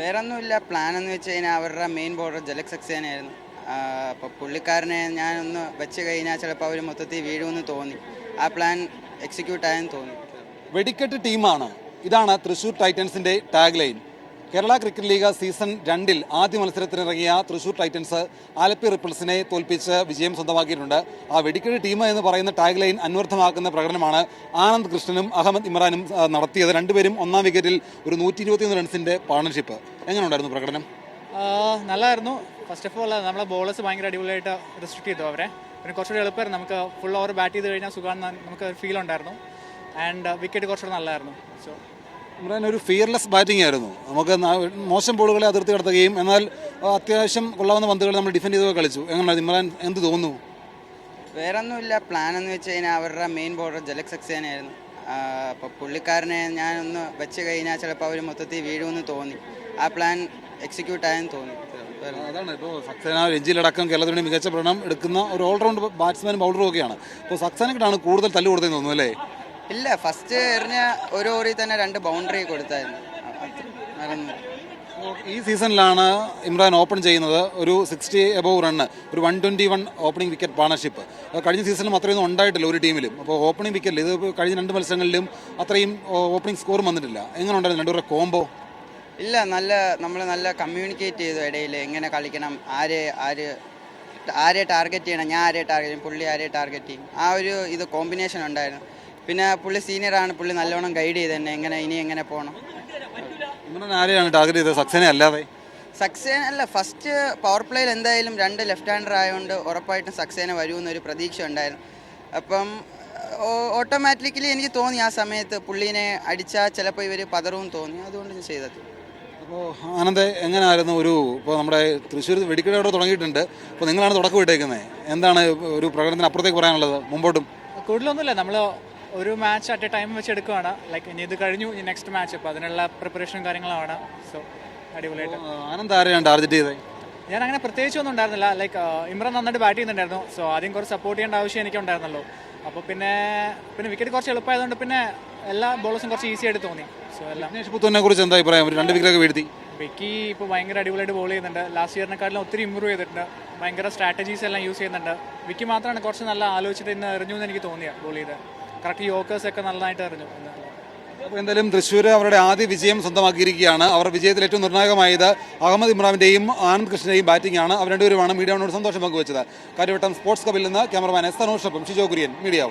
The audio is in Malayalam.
വേറൊന്നുമില്ല. പ്ലാൻ എന്ന് വെച്ച് കഴിഞ്ഞാൽ അവരുടെ മെയിൻ ബോർഡർ ജലക് സക്സേനയായിരുന്നു അപ്പോൾ പുള്ളിക്കാരനെ ഞാനൊന്ന് വെച്ച് കഴിഞ്ഞാൽ ചിലപ്പോൾ അവർ മൊത്തത്തിൽ വീഴുമെന്ന് തോന്നി. ആ പ്ലാൻ എക്സിക്യൂട്ട് ആയെന്ന് തോന്നി. വെടിക്കെട്ട് ടീമാണ്. ഇതാണ് Thrissur ടൈറ്റൻസിന്റെ tag line Kerala cricket league season രണ്ടിൽ ആദ്യ മത്സരത്തിനിറങ്ങിയ തൃശൂർ ടൈറ്റൻസ് ആലപ്പി റിപ്പിൾസിനെ തോൽപ്പിച്ച് വിജയം സ്വന്തമാക്കിയിട്ടുണ്ട്. ആ വെടിക്കെട്ട് ടീം എന്ന് പറയുന്ന ടാഗ് ലൈൻ അന്വർത്ഥമാക്കുന്ന പ്രകടനമാണ് ആനന്ദ് കൃഷ്ണനും അഹമ്മദ് ഇമ്രാനും നടത്തിയത്. രണ്ടുപേരും ഒന്നാം വിക്കറ്റിൽ ഒരു നൂറ്റി ഇരുപത്തിയൊന്ന് റൺസിന്റെ പാർട്ണർഷിപ്പ്. എങ്ങനെയുണ്ടായിരുന്നു പ്രകടനം? നല്ലതായിരുന്നു ഫസ്റ്റ് ഓഫ് ഓൾ നമ്മളെ ബോളേഴ്സ് ഭയങ്കര അടിപൊളിയായിട്ട് റെസ്ട്രിക്ട് ചെയ്തു അവരെ. പിന്നെ കുറച്ചുകൂടി എളുപ്പമായിരുന്നു നമുക്ക് ഫുൾ ഓവർ ബാറ്റ് ചെയ്ത് കഴിഞ്ഞാൽ സുഖമാണെന്ന് നമുക്ക് ഫീൽ ഉണ്ടായിരുന്നു. ആൻഡ് വിക്കറ്റ് കുറച്ചുകൂടി നല്ലതായിരുന്നു സോ ഇമ്രാൻ ഒരു ഫിയർലെസ് ബാറ്റിംഗ് ആയിരുന്നു. നമുക്ക് മോശം ബോളുകളെ അതിർത്തി കടത്തുകയും എന്നാൽ അത്യാവശ്യം കൊള്ളാവുന്ന പന്തുകൾ നമ്മൾ ഡിഫെൻഡ് ചെയ്തൊക്കെ കളിച്ചു. എങ്ങനെയാണ് ഇമ്രാൻ? എന്ത് തോന്നുന്നു? വേറൊന്നുമില്ല. പ്ലാൻ എന്ന് വെച്ച് കഴിഞ്ഞാൽ അവരുടെ മെയിൻ ബോർഡർ ജലക് സക്സേനയായിരുന്നു അപ്പോൾ പുള്ളിക്കാരനെ ഞാനൊന്ന് വെച്ച് കഴിഞ്ഞാൽ ചിലപ്പോൾ അവർ മൊത്തത്തിൽ വീഴുമെന്ന് തോന്നി. ആ പ്ലാൻ എക്സിക്യൂട്ട് ആയെന്ന് തോന്നി. വേറെ അതാണ്. ഇപ്പോൾ സക്സേന രഞ്ജിയിലടക്കം കേരളത്തിന് മികച്ച പ്രകടനം എടുക്കുന്ന ഒരു ഓൾറൗണ്ട് ബാറ്റ്സ്മാനും ബൗളറും ഒക്കെയാണ് അപ്പോൾ സക്സേനക്കിട്ടാണ് കൂടുതൽ തല്ല് കൊടുത്തതെന്ന് തോന്നുന്നു അല്ലേ? ഇല്ല ഫസ്റ്റ് എറിഞ്ഞ ഒരു ഓവറിൽ തന്നെ രണ്ട് ബൗണ്ടറി കൊടുത്തായിരുന്നു. ഈ സീസണിലാണ് ഇമ്രാൻ ഓപ്പൺ ചെയ്യുന്നത് ഒരു സിക്സ്റ്റി എബോവ് റണ്ണ് ഒരു one twenty one opening wicket partnership കഴിഞ്ഞ സീസണിലും അത്രയൊന്നും ഉണ്ടായിട്ടില്ല ഒരു ടീമിലും അപ്പോൾ ഓപ്പണിംഗ് വിക്കറ്റ് ഇത് കഴിഞ്ഞ രണ്ട് മത്സരങ്ങളിലും അത്രയും ഓപ്പണിംഗ് സ്കോർ വന്നിട്ടില്ല. എങ്ങനെ ഉണ്ടായിരുന്നു രണ്ടുപേരുടെ കോംബോ ഇല്ല നല്ല നമ്മൾ നല്ല കമ്മ്യൂണിക്കേറ്റ് ചെയ്തു ഇടയിൽ എങ്ങനെ കളിക്കണം ആരെ ആര് ആരെ ടാർഗറ്റ് ചെയ്യണം ഞാൻ ആരെ ടാർഗറ്റ് ചെയ്യും പുള്ളി ആരെ ടാർഗറ്റ് ചെയ്യും. ആ ഒരു ഇത് കോമ്പിനേഷൻ ഉണ്ടായിരുന്നു. പിന്നെ പുള്ളി സീനിയറാണ് പുള്ളി നല്ലോണം ഗൈഡ് ചെയ്ത് തന്നെ. എങ്ങനെ ഇനി എങ്ങനെ പോകണം ഇമ്രാൻ ആരെയാണ് ടാർഗറ്റ് ചെയ്തത്. സക്സേന അല്ലാതെ സക്സേന അല്ല. ഫസ്റ്റ് പവർ പ്ലേയിൽ എന്തായാലും രണ്ട് ലെഫ്റ്റ് ഹാൻഡർ ആയതുകൊണ്ട് ഉറപ്പായിട്ടും സക്സേന വരുമെന്നൊരു പ്രതീക്ഷ ഉണ്ടായിരുന്നു. അപ്പം ഓട്ടോമാറ്റിക്കലി എനിക്ക് തോന്നി ആ സമയത്ത് പുള്ളീനെ അടിച്ചാൽ ചിലപ്പോൾ ഇവർ പതറും തോന്നി. അതുകൊണ്ട് ഞാൻ ചെയ്തത്. അപ്പോൾ ആനന്ദ് എങ്ങനെയായിരുന്നു ഒരു ഇപ്പോൾ നമ്മുടെ തൃശ്ശൂർ വെടിക്കടയോടെ തുടങ്ങിയിട്ടുണ്ട്. അപ്പോൾ നിങ്ങളാണ് തുടക്കം ഇട്ടേക്കുന്നത് എന്താണ് ഒരു പ്രകടനത്തിന് അപ്പുറത്തേക്ക് പറയാനുള്ളത്? മുമ്പോട്ടും. കൂടുതലൊന്നുമില്ല. നമ്മൾ ഒരു മാച്ച് അറ്റ് എ ടൈം വെച്ച് എടുക്കുവാണ്. ലൈക്ക് ഇനി ഇത് കഴിഞ്ഞു ഇനി നെക്സ്റ്റ് മാച്ച് അപ്പോൾ അതിനുള്ള പ്രിപ്പറേഷനും കാര്യങ്ങളാണ്. സോ അടിപൊളിയായിട്ട്. ആനന്ദ് ആരെയാണ് ടാർഗറ്റ് ചെയ്തത് ഞാൻ അങ്ങനെ പ്രത്യേകിച്ച് ഒന്നും ഉണ്ടായിരുന്നില്ല. ലൈക്ക് ഇമ്രാൻ നന്നായിട്ട് ബാറ്റ് ചെയ്യുന്നുണ്ടായിരുന്നു. സോ ആദ്യം കുറച്ച് സപ്പോർട്ട് ചെയ്യേണ്ട ആവശ്യം എനിക്ക് ഉണ്ടായിരുന്നല്ലോ അപ്പോൾ പിന്നെ പിന്നെ വിക്കറ്റ് കുറച്ച് എളുപ്പമായതുകൊണ്ട് പിന്നെ എല്ലാ ബോളേഴ്സും കുറച്ച് ഈസി ആയിട്ട് തോന്നി. സോ എല്ലാം. പുത്തനെ കുറിച്ച് എന്താ അഭിപ്രായം? രണ്ട് വിക്കറ്റൊക്കെ വീഴ്ത്തി. ബെക്കി ഇപ്പോൾ ഭയങ്കര അടിപൊളിയായിട്ട് ബോൾ ചെയ്യുന്നുണ്ട്. ലാസ്റ്റ് ഇയറിനെക്കാട്ടിലും ഒത്തിരി ഇമ്പ്രൂവ് ചെയ്തിട്ടുണ്ട്. ഭയങ്കര സ്ട്രാറ്റജീസ് എല്ലാം യൂസ് ചെയ്യുന്നുണ്ട്. വിക്കി മാത്രമാണ് കുറച്ച് നല്ല ആലോചിച്ചിട്ട് ഇന്ന് എറിഞ്ഞു എന്ന് എനിക്ക് തോന്നിയ ബോൾ ചെയ്ത്. കറക്റ്റ് യോക്കേഴ്സ് ഒക്കെ നന്നായിട്ട് അറിഞ്ഞു. അപ്പോൾ എന്തായാലും തൃശ്ശൂർ അവരുടെ ആദ്യ വിജയം സ്വന്തമാക്കിയിരിക്കുകയാണ്. അവർ വിജയത്തിൽ ഏറ്റവും നിർണായകമായത് അഹമ്മദ് ഇമ്രാമിന്റെയും ആനന്ദ് കൃഷ്ണന്റെയും ബാറ്റിംഗ് ആണ്. അവർ രണ്ടുപേരുമാണ് മീഡിയ സന്തോഷം പങ്കുവച്ചത്. കാര്യവട്ടം സ്പോർട്സ് കപ്പിൽ നിന്ന് ക്യാമറമാൻ എസ് തനോഷപ്പം ഷിജോ കുര്യൻ മീഡിയ